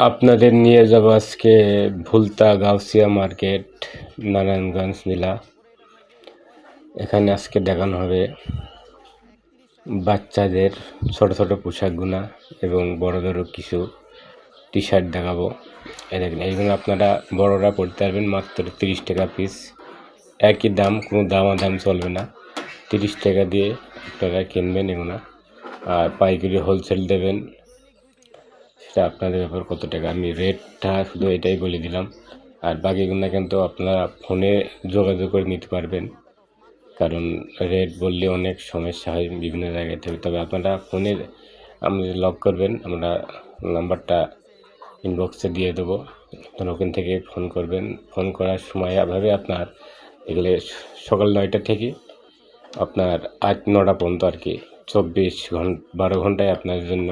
আপনাদের নিয়ে যাব আজকে ভুলতা গাউসিয়া মার্কেট, নারায়ণগঞ্জ, নীলা। এখানে আজকে দেখানো হবে বাচ্চাদের ছোট ছোট পোশাকগুনা এবং বড়দেরও কিছু টি শার্ট দেখাবো। এই দেখেন এইগুলো আপনারা বড়রা পড়তে পারবেন মাত্র তিরিশ টাকা পিস একই দাম, কোনো দামা দাম চলবে না। তিরিশ টাকা দিয়ে আপনারা কিনবেন এগুলো। আর পাইকারি হোলসেল দেবেন সেটা আপনাদের ব্যাপার কত টাকা? আমি রেটটা শুধু এটাই বলে দিলাম। আর বাকিগুলো কিন্তু আপনারা ফোনে যোগাযোগ করে নিতে পারবেন। কারণ রেট বললে অনেক সমস্যা হয় বিভিন্ন জায়গায় থেকে। তবে আপনারা ফোনে আমাদের লক করবেন। আমরা নাম্বারটা ইনবক্সে দিয়ে দেবো। আপনারা ওখান থেকে ফোন করবেন। ফোন করার সময় এভাবে আপনার এগুলো সকাল নয়টা থেকে আপনার আট, নটা পর্যন্ত আর কি। চব্বিশ ঘণ্টা বারো ঘন্টায় আপনার জন্য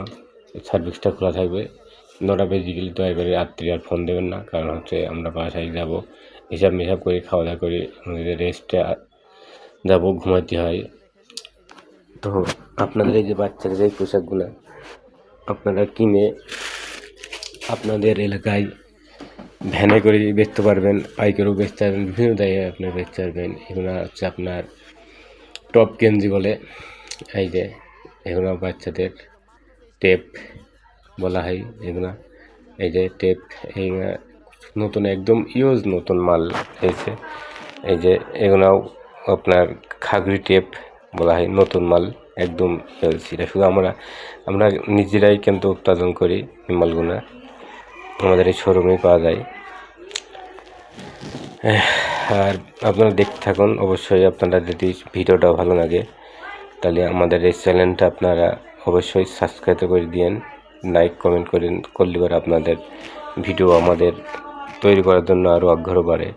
সার্ভিসটা খোলা থাকবে। নটা বেজে গেলে তো এবারে রাত্রি আর ফোন দেবেন না, কারণ হচ্ছে আমরা বাসায় যাব। হিসাব মিসাব করে, খাওয়া দাওয়া করে আমাদের রেস্টে যাব, ঘুমাতে হয়। তো আপনাদের এই যে বাচ্চাদের এই পোশাকগুলো, আপনারা কিনে আপনাদের এলাকায় ভ্যানে করে বেচতে পারবেন, পাইকারও বেচতে পারবেন, বিভিন্ন জায়গায় আপনার বেচতে পারবেন। এগুলো হচ্ছে আপনার টপ গেঞ্জি বলে, এই যে এগুলো বাচ্চাদের। টেপ বলা হয় এগুলো। এই যে টেপ, এই নতুন একদম ইউজ নতুন মাল হয়েছে। এই যে এগুলোও আপনার খাগড়ি টেপ বলা হয়, নতুন মাল একদম সেটা শুধু আমরা আমরা নিজেরাই কিন্তু উৎপাদন করি মালগুলো। আমাদের এই শোরুমেই পাওয়া যায়। আর আপনারা দেখতে থাকুন। অবশ্যই আপনারা যদি ভিডিওটা ভালো লাগে, তাহলে আমাদের এই চ্যানেলটা আপনারা অবশ্যই সাবস্ক্রাইব করে দিন লাইক কমেন্ট করেন, করলে পরে আপনাদের ভিডিও আমাদের তৈরি করার জন্য আরও আগ্রহ বাড়ে।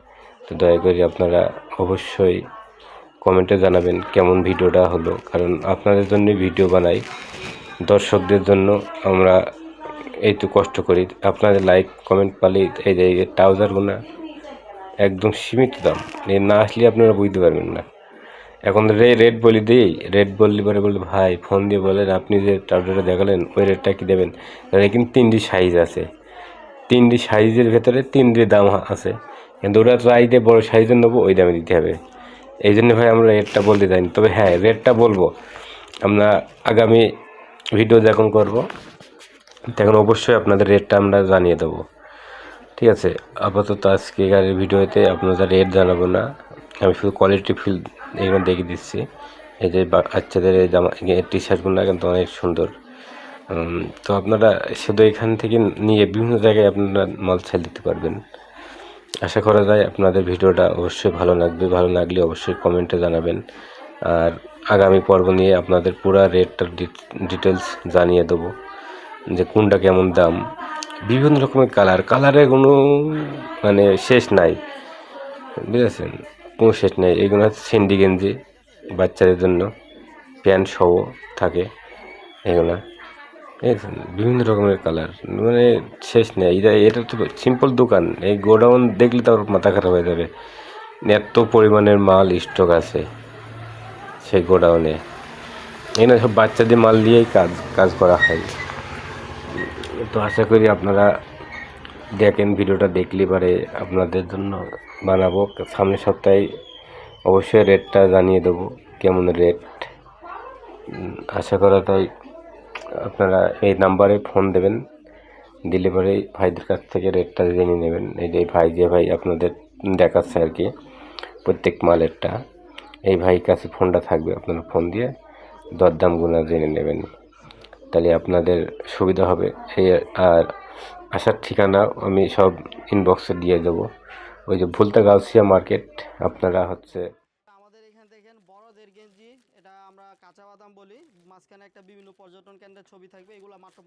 তো দয়া করে আপনারা অবশ্যই কমেন্টে জানাবেন কেমন ভিডিওটা হলো, কারণ আপনাদের জন্যই ভিডিও বানাই। দর্শকদের জন্য আমরা এই তো কষ্ট করি। আপনাদের লাইক কমেন্ট পালি এই যে ট্রাউজারগুলো একদম সীমিত দাম। এই না আসলে আপনারা বুঝতে পারবেন না। এখন রে রেট বলি দিই রেট বললি পরে বললে ভাই, ফোন দিয়ে বলেন, আপনি যে ট্রাউজারটা দেখালেন, ওই রেটটা কি দেবেন? কিন্তু তিনটি সাইজ আছে। তিনটি সাইজের ভেতরে তিনটি দাম আছে। কিন্তু ওরা ট্রাই দিয়ে বড়ো সাইজের নেব, ওই দামে দিতে হবে। এই জন্য ভাই আমরা রেটটা বলতে চাইনি তবে হ্যাঁ রেটটা বলব। আমরা আগামী ভিডিও যখন করব, তখন অবশ্যই আপনাদের রেটটা আমরা জানিয়ে দেবো। ঠিক আছে? আপাতত আজকে গাড়ির ভিডিওতে আপনাদের রেট জানাব না। আমি শুধু কোয়ালিটি ফিল এগুলো দেখিয়ে দিচ্ছি। এই যে বাচ্চাদের এই জামা টি শার্টগুলো কিন্তু অনেক সুন্দর। তো আপনারা শুধু এখান থেকে নিয়ে বিভিন্ন জায়গায় আপনারা মাল ছেল দিতে পারবেন। আশা করা যায় আপনাদের ভিডিওটা অবশ্যই ভালো লাগবে। ভালো লাগলে অবশ্যই কমেন্টে জানাবেন। আর আগামী পর্ব নিয়ে আপনাদের পুরো রেটটার ডিটেলস জানিয়ে দেবো। যে কোনটা কেমন দাম। বিভিন্ন রকমের কালার কালারের কোনো মানে শেষ নাই। বুঝেছেন? কোনো শেষ নেই। এগুলো সেন্ডি গেঞ্জি বাচ্চাদের জন্য। প্যান্ট সহ থাকে এগুলো। বিভিন্ন রকমের কালার। মানে শেষ নেই। এটা এটা তো সিম্পল দোকান। এই গোডাউন দেখলে তো মাথা খারাপ হয়ে যাবে। এত পরিমাণের মাল স্টক আছে সেই গোডাউনে। এখানে সব বাচ্চাদের মাল দিয়েই কাজ কাজ করা হয়। তো আশা করি আপনারা দেখেন ভিডিওটা দেখলে পারে আপনাদের জন্য বানাবো। সামনের সপ্তাহে অবশ্যই রেটটা জানিয়ে দেবো, কেমন রেট আশা করা তাই আপনারা এই নাম্বারে ফোন দেবেন, দিলে পরে ভাইদের কাছ থেকে রেটটা জেনে নেবেন। এই যে ভাই যে ভাই আপনাদের দেখাচ্ছে আর কি, প্রত্যেক মালেরটা। এই ভাই কাছে ফোনটা থাকবে, আপনারা ফোন দিয়ে দরদামগুলো জেনে নেবেন। তাহলে আপনাদের সুবিধা হবে। এই আর আসার ঠিকানা আমি সব ইনবক্সে দিয়ে দেবো। ওই যে ভুলতা গাউসিয়া মার্কেট আপনারা হচ্ছে আমাদের এখানে দেখেন বড়দের গেঞ্জি, এটা আমরা কাঁচা বাদাম বলি। মাঝখানে একটা বিভিন্ন পর্যটন কেন্দ্রের ছবি থাকবে, এগুলো মাত্র